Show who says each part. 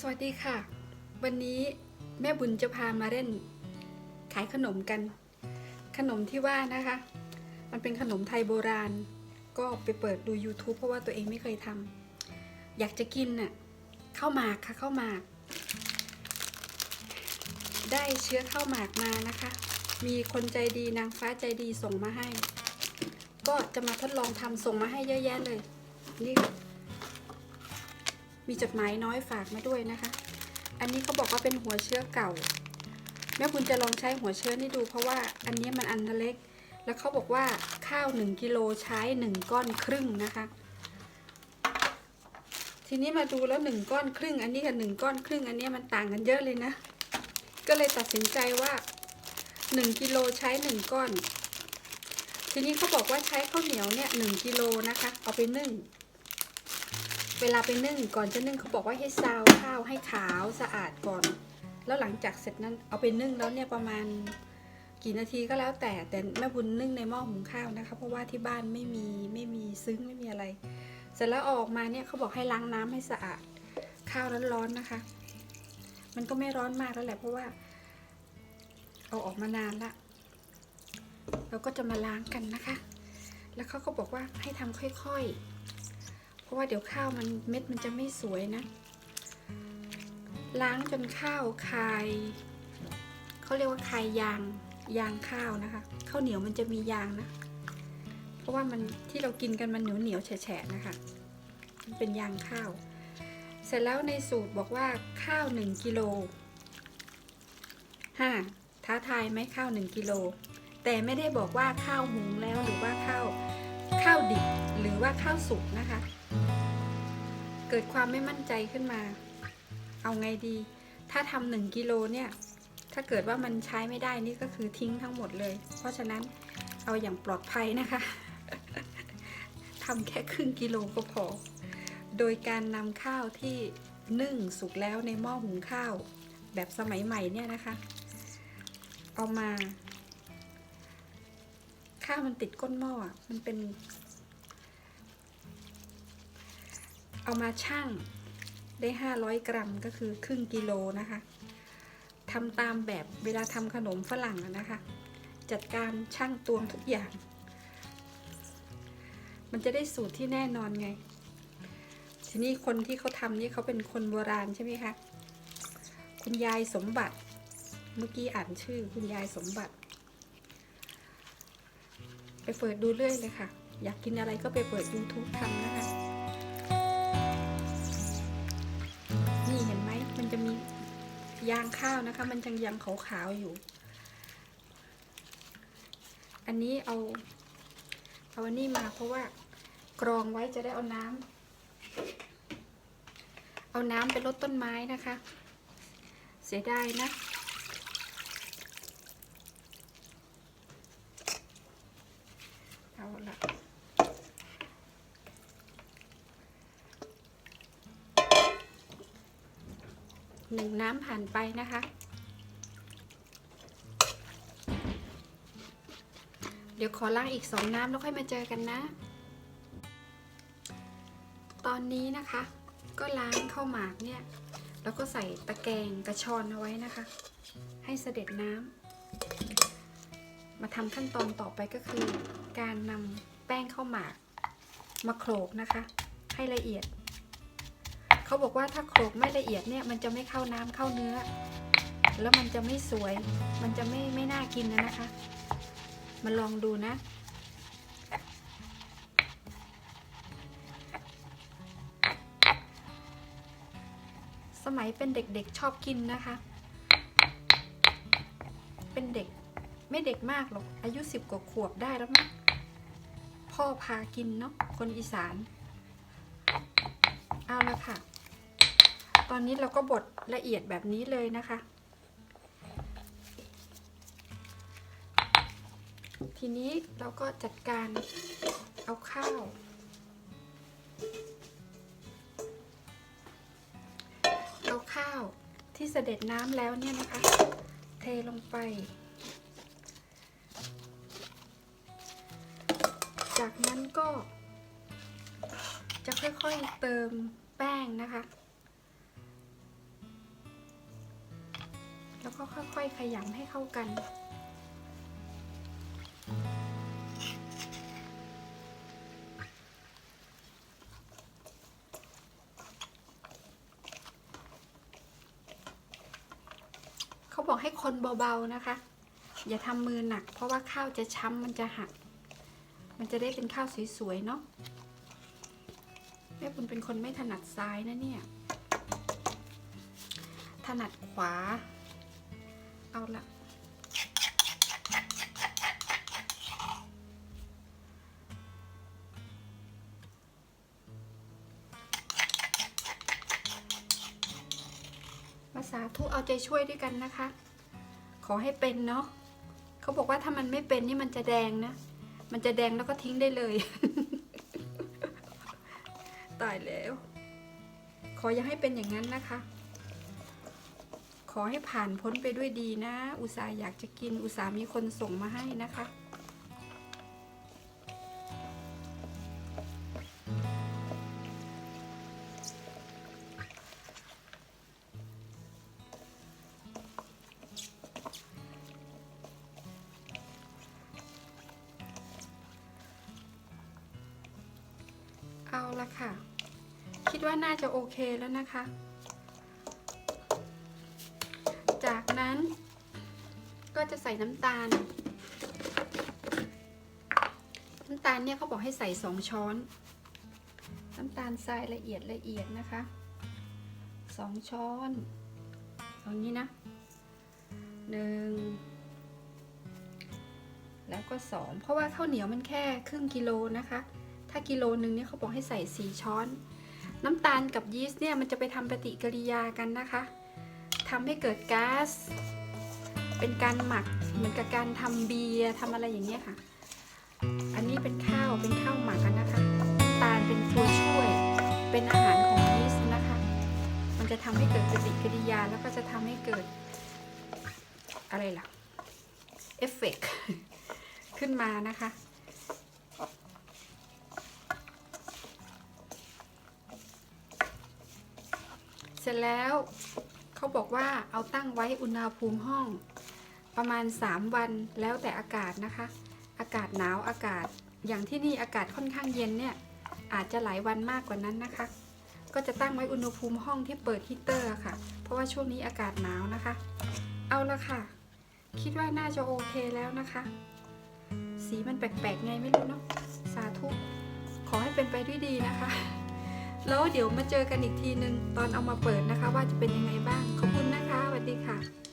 Speaker 1: สวัสดีค่ะ วันนี้แม่บุญจะพามาเล่น ขายขนมกัน ขนมที่ว่านะคะ มันเป็นขนมไทยโบราณ ก็ไปเปิดดู YouTube เพราะว่าตัวเองไม่เคยทำอยากจะกินน่ะข้าวหมากค่ะข้าวหมาก ได้เชื้อข้าวหมากมานะคะ มีคนใจดีนางฟ้าใจดีส่งมาให้ ก็จะมาทดลองทำส่งมาให้เยอะแยะเลย นี่ มีจดหมายน้อยฝากมาด้วยนะคะ อันนี้เขาบอกว่าเป็นหัวเชื้อเก่า แม่บุญจะลองใช้หัวเชื้อนี่ดู เพราะว่าอันนี้มันอันเล็ก แล้วเขาบอกว่าข้าว 1กิโลใช้ 1 ก้อนครึ่งนะคะ ทีนี้มาดูแล้ว 1 ก้อนครึ่ง อันนี้กับ 1 ก้อนครึ่ง อันนี้มันต่างกันเยอะเลยนะ ก็เลยตัดสินใจว่า 1กิโลใช้ 1 ก้อนทีนี้เขาบอกว่าใช้ข้าวเหนียวเนี่ย1กิโลนะคะ เอาไปนึ่ง เวลาไปนึ่งก่อนจะนึ่งเขาบอกว่าให้ซาวข้าวให้ขาวสะอาดก่อน แล้วหลังจากเสร็จนั้นเอาไปนึ่งแล้วเนี่ยประมาณกี่นาทีก็แล้วแต่แต่แม่บุญนึ่งในหม้อหุงข้าวนะคะ เพราะว่าที่บ้านไม่มีไม่มีซึ้งไม่มีอะไร เสร็จแล้วออกมาเนี่ยเขาบอกให้ล้างน้ำให้สะอาด ข้าวร้อนๆนะคะ มันก็ไม่ร้อนมากแล้วแหละเพราะว่า เอาออกมานานละเราก็จะมาล้างกันนะคะ แล้วเขาก็บอกว่าให้ทำค่อยๆ เพราะว่าเดี๋ยวข้าวมันเม็ดมันจะไม่สวยนะ ล้างจนข้าวคายเขาเรียกว่าคายยางยางข้าวนะคะข้าวเหนียวมันจะมียางนะ เพราะว่ามันที่เรากินกันมันเหนียวเหนียวแฉะนะคะมันเป็นยางข้าว เสร็จแล้วในสูตรบอกว่าข้าวหนึ่งกิโลห้าท้าทายไหมข้าวหนึ่งกิโลแต่ไม่ได้บอกว่าข้าวหุงแล้วหรือว่าข้าวข้าวดิบหรือว่าข้าวสุกนะคะ เกิดความไม่มั่นใจขึ้นมา เอาไงดี ถ้าทำหนึ่งกิโลเนี่ย ถ้าเกิดว่ามันใช้ไม่ได้นี่ก็คือทิ้งทั้งหมดเลย เพราะฉะนั้นเอาอย่างปลอดภัยนะคะทำแค่ครึ่งกิโลก็พอ โดยการนำข้าวที่นึ่งสุกแล้วในหม้อหุงข้าว แบบสมัยใหม่เนี่ยนะคะ เอามา ข้าวมันติดก้นหม้ออะมันเป็น เอามาชั่งได้ 500 กรัมก็คือครึ่งกิโลนะคะทำตามแบบเวลาทำขนมฝรั่งนะคะ จัดการชั่งตวงทุกอย่าง มันจะได้สูตรที่แน่นอนไง ทีนี้คนที่เขาทำนี่เขาเป็นคนโบราณใช่ไหมคะ คุณยายสมบัติ เมื่อกี้อ่านชื่อคุณยายสมบัติ ไปเปิดดูเรื่อยเลยค่ะ อยากกินอะไรก็ไปเปิด YouTube ทำนะคะ ยางข้าวนะคะ มันยังยังขาวๆอยู่ อันนี้เอาเอาอันนี้มาเพราะว่ากรองไว้จะได้เอาน้ำเอาน้ำไปลดต้นไม้นะคะ เสียดายนะ เอาละ หนึ่งน้ำผ่านไปนะคะ เดี๋ยวขอล้างอีกสองน้ำแล้วค่อยมาเจอกันนะ ตอนนี้นะคะ ก็ล้างข้าวหมากเนี่ย แล้วก็ใส่ตะแกรงกระชอนเอาไว้นะคะ ให้เสด็จน้ำมาทำขั้นตอนต่อไปก็คือ การนำแป้งข้าวหมากมาโขลกนะคะ ให้ละเอียด เขาบอกว่าถ้าโขลกไม่ละเอียดเนี่ยมันจะไม่เข้าน้ำเข้าเนื้อ แล้วมันจะไม่สวย มันจะไม่ไม่น่ากินนะนะคะ มาลองดูนะสมัยเป็นเด็กๆชอบกินนะคะ เป็นเด็กไม่เด็กมากหรอก อายุสิบกว่าขวบได้แล้วมั้งพ่อพากินเนาะคนอีสาน เอาละค่ะ ตอนนี้เราก็บดละเอียดแบบนี้เลยนะคะ ทีนี้เราก็จัดการเอาข้าว เอาข้าวที่เสด็จน้ำแล้วเนี่ยนะคะ เทลงไป จากนั้นก็จะค่อยๆเติมแป้งนะคะ ค่อยๆขยำให้เข้ากัน เขาบอกให้คนเบาๆนะคะ อย่าทำมือหนัก เพราะว่าข้าวจะช้ำมันจะหัก มันจะได้เป็นข้าวสวยๆเนาะแม่บุญเป็นคนไม่ถนัดซ้ายนะเนี่ย ถนัดขวา เอาละมาสาธุเอาใจช่วยด้วยกันนะคะ ขอให้เป็นเนาะเขาบอกว่าถ้ามันไม่เป็นนี่มันจะแดงนะ มันจะแดงแล้วก็ทิ้งได้เลย ตายแล้ว ขออย่าให้เป็นอย่างนั้นนะคะ อให้ผ่านพ้นไปด้วยดีนะ อุตส่าห์อยากจะกิน อุตส่าห์มีคนส่งมาให้นะคะ เอาละค่ะ คิดว่าน่าจะโอเคแล้วนะคะ จากนั้นก็จะใส่น้ำตาล น้ำตาลเนี่ยเขาบอกให้ใส่สองช้อน น้ำตาลทรายละเอียดละเอียดนะคะสองช้อนเอางี้นะหนึ่งแล้วก็สองเพราะว่าข้าวเหนียวมันแค่ครึ่งกิโลนะคะ ถ้ากิโลหนึ่งเนี่ยเขาบอกให้ใส่สี่ช้อน น้ำตาลกับยีสต์เนี่ยมันจะไปทำปฏิกิริยากันนะคะ ทำให้เกิดก๊าซเป็นการหมักเหมือนกับการทำเบียร์ทำอะไรอย่างเงี้ยค่ะ อันนี้เป็นข้าวเป็นข้าวหมักกันนะคะตาลเป็นตัวช่วย เป็นอาหารของยีสต์นะคะ มันจะทำให้เกิดปฏิกิริยาแล้วก็จะทำให้เกิดอะไรล่ะเอฟเฟกต์ขึ้นมานะคะ เสร็จแล้ว เขาบอกว่าเอาตั้งไว้อุณหภูมิห้อง ประมาณ 3 วันแล้วแต่อากาศนะคะ อากาศหนาวอากาศ อย่างที่นี่อากาศค่อนข้างเย็นเนี่ยอาจจะหลายวันมากกว่านั้นนะคะ ก็จะตั้งไว้อุณหภูมิห้องที่เปิดฮีเตอร์ค่ะ เพราะว่าช่วงนี้อากาศหนาวนะคะ เอาละค่ะ คิดว่าน่าจะโอเคแล้วนะคะ สีมันแปลกๆไงไม่รู้เนาะสาธุขอให้เป็นไปด้วยดีนะคะ แล้วเดี๋ยวมาเจอกันอีกทีนึงตอนเอามาเปิดนะคะ ว่าจะเป็นยังไงบ้าง ขอบคุณนะคะสวัสดีค่ะ